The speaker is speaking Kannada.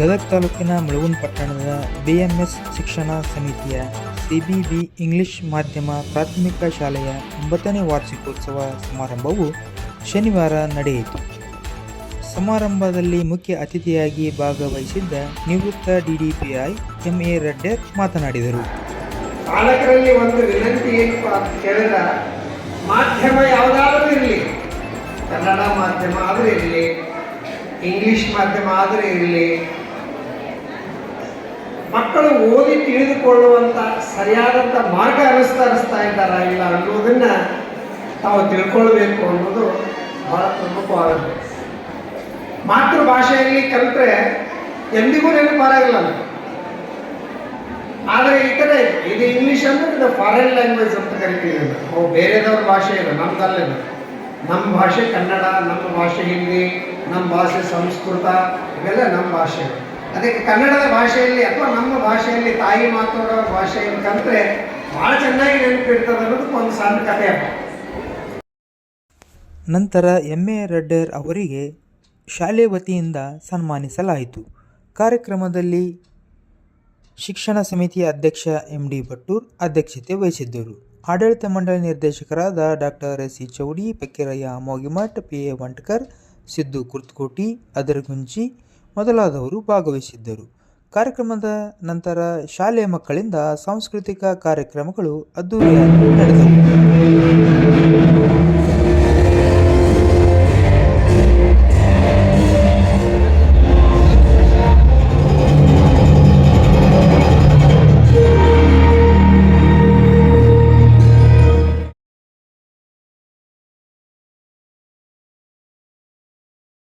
ಗದಗ ತಾಲೂಕಿನ ಮುಳಗುನ್ ಪಟ್ಟಣದ ಬಿಎಂಎಸ್ ಶಿಕ್ಷಣ ಸಮಿತಿಯ ಸಿಬಿಬಿ ಇಂಗ್ಲಿಷ್ ಮಾಧ್ಯಮ ಪ್ರಾಥಮಿಕ ಶಾಲೆಯ ಒಂಬತ್ತನೇ ವಾರ್ಷಿಕೋತ್ಸವ ಸಮಾರಂಭವು ಶನಿವಾರ ನಡೆಯಿತು. ಸಮಾರಂಭದಲ್ಲಿ ಮುಖ್ಯ ಅತಿಥಿಯಾಗಿ ಭಾಗವಹಿಸಿದ್ದ ನಿವೃತ್ತ ಡಿಡಿಪಿಐ ಎಂಎ ರೆಡ್ಡರ್ ಮಾತನಾಡಿದರು. ಪಾಲಕರಲ್ಲಿ ಒಂದು ವಿನಂತಿ ಕೇಳಿದ ಮಾಧ್ಯಮ ಯಾವುದಾದ್ರೂ ಇರಲಿ. ಕನ್ನಡ ಮಾಧ್ಯಮ ಆದರೂ ಇರಲಿ, ಇಂಗ್ಲಿಷ್ ಮಾಧ್ಯಮ ಆದರೂ ಇರಲಿ ಮಕ್ಕಳು ಓದಿ ತಿಳಿದುಕೊಳ್ಳುವಂಥ ಸರಿಯಾದಂಥ ಮಾರ್ಗ ಅನುಸರಿಸ್ತಾ ಇದ್ದಾರಾ ಇಲ್ಲ ಅನ್ನೋದನ್ನ ತಾವು ತಿಳ್ಕೊಳ್ಬೇಕು ಅನ್ನೋದು ಬಹಳ ಪ್ರಮುಖವಾಗುತ್ತೆ ಮಾತೃಭಾಷೆಯಲ್ಲಿ ಕಲಿತ್ರೆ ಎಂದಿಗೂ ನೆನಪಾರಾಗಿಲ್ಲ ಆದರೆ ಈ ಕಡೆ ಇದು ಇಂಗ್ಲಿಷ್ ಅಂದ್ರೆ ಇದು ಫಾರಿನ್ ಲ್ಯಾಂಗ್ವೇಜ್ ಅಂತ ಕರಿತೀವಿ. ಅವು ಬೇರೆದವ್ರ ಭಾಷೆ ಇಲ್ಲ, ನಮ್ದಲ್ಲೇ ನಮ್ಮ ಭಾಷೆ ಕನ್ನಡ, ನಮ್ಮ ಭಾಷೆ ಹಿಂದಿ ನಮ್ಮ ಭಾಷೆ ಸಂಸ್ಕೃತ, ಇವೆಲ್ಲ ನಮ್ಮ ಭಾಷೆ. ಅದಕ್ಕೆ ಕನ್ನಡದ ಭಾಷೆಯಲ್ಲಿ ಅಥವಾ ನಮ್ಮ ಭಾಷೆಯಲ್ಲಿ ತಾಯಿ ಮಾತಾಡೋ ಭಾಷೆಯನ್ನು ಕಲಿತ್ರೆ ಭಾಳ ಚೆನ್ನಾಗಿ ನೆನಪಿಡ್ತದೆ ಅನ್ನೋದಕ್ಕೆ ಒಂದು ಸಣ್ಣ ಕಥೆ ನಂತರ ಎ ರೆಡ್ಡರ್ ಅವರಿಗೆ ಶಾಲೆ ವತಿಯಿಂದ ಸನ್ಮಾನಿಸಲಾಯಿತು. ಕಾರ್ಯಕ್ರಮದಲ್ಲಿ ಶಿಕ್ಷಣ ಸಮಿತಿಯ ಅಧ್ಯಕ್ಷ ಎಂ ಡಿ ಭಟ್ಟೂರ್ ಅಧ್ಯಕ್ಷತೆ ವಹಿಸಿದ್ದರು. ಆಡಳಿತ ಮಂಡಳಿ ನಿರ್ದೇಶಕರಾದ doctor S C Chowdi, Pekkirayya, Mogimath, P A Vantkar, Siddu Kurtakoti, Adaragunji ಮೊದಲಾದವರು ಭಾಗವಹಿಸಿದ್ದರು. ಕಾರ್ಯಕ್ರಮದ ನಂತರ ಶಾಲೆಯ ಮಕ್ಕಳಿಂದ ಸಾಂಸ್ಕೃತಿಕ ಕಾರ್ಯಕ್ರಮಗಳು ಅದ್ದೂರಿಯಾಗಿ ನಡೆದವು.